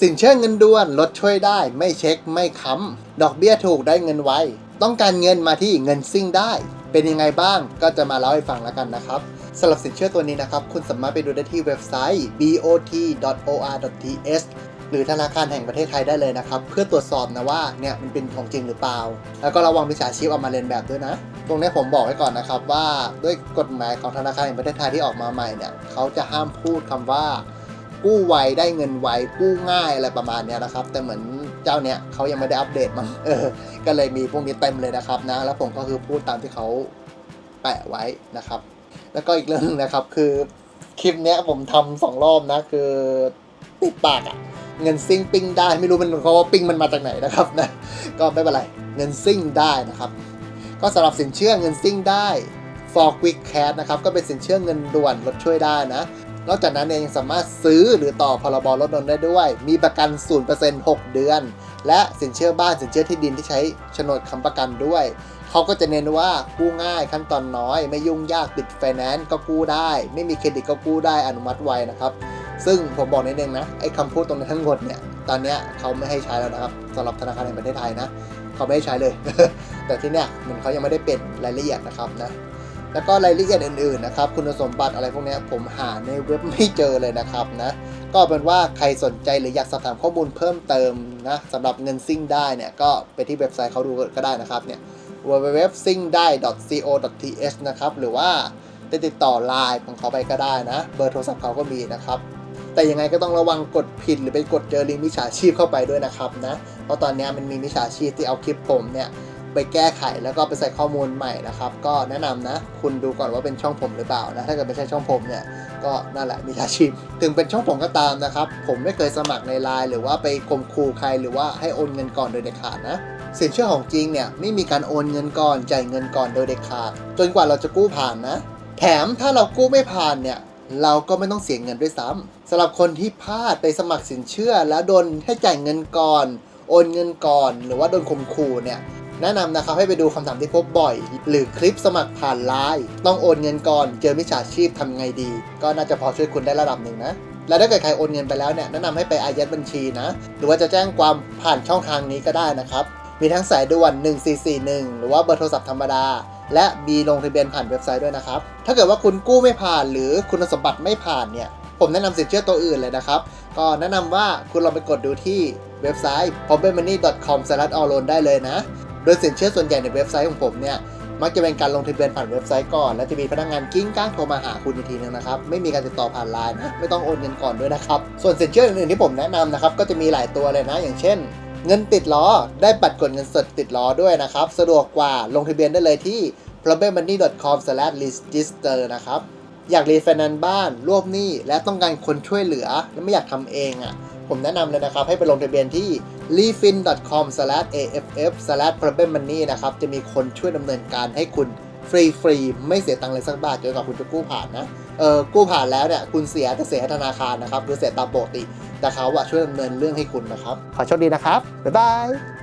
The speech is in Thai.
สินเชื่อเงินด่วนลดช่วยได้ ไม่เช็คไม่ค้ำดอกเบี้ยถูกได้เงินไวต้องการเงินมาที่เงินซิ่งได้ เป็นยังไงบ้างก็จะมาเล่าให้ฟังแล้วกันนะครับสำหรับสินเชื่อตัวนี้นะครับ คุณสามารถไปดูได้ที่เว็บไซต์ bot.or.th หรือธนาคารแห่งประเทศไทยได้เลยนะครับ เพื่อตรวจสอบนะว่าเนี่ยมันเป็นของจริงหรือเปล่า แล้วก็ระวังมิจฉาชีพเอามาเลียนแบบด้วยนะ ตรงนี้ผมบอกไว้ก่อนนะครับว่าด้วยกฎหมายของธนาคารแห่งประเทศไทยที่ออกมาใหม่เนี่ยเขาจะห้ามพูดคำว่า กู้ไวได้เงินไวกู้ง่ายอะไรประมาณนี้นะครับ แต่เหมือนเจ้าเนี้ยเขายังไม่ได้อัปเดตมั้งเออก็เลยมีพวกนี้เต็มเลยนะครับนะแล้วผมก็คือพูดตามที่เขาแปะไว้นะครับ แล้วก็อีกเรื่องหนึงนะครับคือคลิปเนี้ยผมทำสองรอบนะคือติดปากอะเงินซิ่งปิ้งได้ไม่รู้มันเขาว่าปิ้งมันมาจากไหนนะครับนะก็ไม่เป็นไรเงินซิ่งได้นะครับ ก็สำหรับสินเชื่อเงินซิ่งได้ for quick cash นะครับก็เป็นสินเชื่อเงินด่วนลดช่วยได้นะ นอกจากนั้นเนี่ยยังสามารถซื้อหรือต่อพรบรถยนต์ได้ด้วย มีประกัน 0% 6 เดือน และสินเชื่อบ้านสินเชื่อที่ดินที่ใช้โฉนดค้ำประกันด้วย เขาก็จะเน้นว่ากู้ง่ายขั้นตอนน้อย ไม่ยุ่งยากติดไฟแนนซ์ก็กู้ได้ ไม่มีเครดิตก็กู้ได้อนุมัติไวนะครับ ซึ่งผมบอกนิดนึงนะไอ้คำพูดตรงนี้ทั้งหมดเนี่ยตอนนี้เขาไม่ให้ใช้แล้วนะครับสำหรับธนาคารแห่งประเทศไทยนะเขาไม่ให้ใช้เลย แต่ที่เนี้ยมันเขายังไม่ได้เป็นรายละเอียดนะครับนะ แล้วก็รายละเอียดอื่นๆนะครับ คุณสมบัติอะไรพวกนี้ผมหาในเว็บไม่เจอเลยนะครับนะก็เป็นว่าใครสนใจหรืออยากสอบถามข้อมูลเพิ่มเติมนะสำหรับเงินซิ่งได้เนี่ยก็ไปที่เว็บไซต์เขาดูก็ได้นะครับเนี่ย www.singdai.co.th นะครับหรือว่าจะติดต่อไลน์ของเขาไปก็ได้นะ เบอร์โทรศัพท์เขาก็มีนะครับ แต่ยังไงก็ต้องระวังกดผิดหรือไปกดเจอลิงก์มิจฉาชีพเข้าไปด้วยนะครับนะเพราะตอนนี้มันมีมิจฉาชีพที่เอาคลิปผมเนี่ย ไปแก้ไขแล้วก็ไปใส่ข้อมูลใหม่นะครับ ก็แนะนำนะ คุณดูก่อนว่าเป็นช่องผมหรือเปล่านะ ถ้าเกิดไม่ใช่ช่องผมเนี่ย ก็นั่นแหละมิจฉาชีพ ถึงเป็นช่องผมก็ตามนะครับ ผมไม่เคยสมัครในไลน์หรือว่าไปข่มขู่ใครหรือว่าให้โอนเงินก่อนโดยเด็ดขาดนะสินเชื่อของจริงเนี่ยไม่มีการโอนเงินก่อนจ่ายเงินก่อนโดยเด็ดขาด จนกว่าเราจะกู้ผ่านนะ แถมถ้าเรากู้ไม่ผ่านเนี่ยเราก็ไม่ต้องเสียเงินด้วยซ้ำสำหรับคนที่พลาดไปสมัครสินเชื่อแล้วโดนให้จ่ายเงินก่อน โอนเงินก่อน หรือว่าโดนข่มขู่เนี่ย แนะนำนะครับให้ไปดูคำถามที่พบบ่อย หรือคลิปสมัครผ่านไลน์ต้องโอนเงินก่อน เจอมิจฉาชีพทำไงดี ก็น่าจะพอช่วยคุณได้ระดับหนึ่งนะ และถ้าเกิดใครโอนเงินไปแล้วเนี่ยแนะนำให้ไปอายัดบัญชีนะ หรือว่าจะแจ้งความผ่านช่องทางนี้ก็ได้นะครับ มีทั้งสายด่วน 1441 หรือว่าเบอร์โทรศัพท์ธรรมดา และมีลงทะเบียนผ่านเว็บไซต์ด้วยนะครับ ถ้าเกิดว่าคุณกู้ไม่ผ่าน หรือคุณสมบัติไม่ผ่านเนี่ยผมแนะนำสินเชื่อตัวอื่นเลยนะครับ ก็แนะนำว่าคุณลองไปกดดูที่เว็บไซต์ p o b e m o n e y c o m a l o n ได้เลยนะ โดยสินเชื่อส่วนใหญ่ในเว็บไซต์ของผมเนี่ยมักจะเป็นการลงทะเบียนผ่านเว็บไซต์ก่อน และจะมีพนักงานกิ้งก้างโทรมาหาคุณอีกทีนึงนะครับ ไม่มีการติดต่อผ่านไลน์นะ ไม่ต้องโอนเงินก่อนด้วยนะครับ ส่วนสินเชื่ออื่นๆที่ผมแนะนำนะครับ ก็จะมีหลายตัวเลยนะ อย่างเช่น เงินติดล้อ ได้บัตรกดเงินสดติดล้อด้วยนะครับ สะดวกกว่า ลงทะเบียนได้เลยที่ problemmoney.com/register นะครับ อยากรีไฟแนนซ์บ้าน รวบหนี้ และต้องการคนช่วยเหลือ และไม่อยากทำเองอะ ผมแนะนำเลยนะครับ ให้ไปลงทะเบียนที่ l e f i n c o m a f f p r o b l e m m o n e y นะครับ จะมีคนช่วยดำเนินการให้คุณฟรีฟรีไม่เสียตังค์เลยสักบาทจนกว่าคุณจะกู้ผ่านนะ เออกู้ผ่านแล้วเนี่ย คุณเสียจะเสียธนาคารนะครับ หรือเสียตามปกติ แต่เขาอะช่วยดำเนินเรื่องให้คุณนะครับ ขอโชคดีนะครับ บ๊ายบาย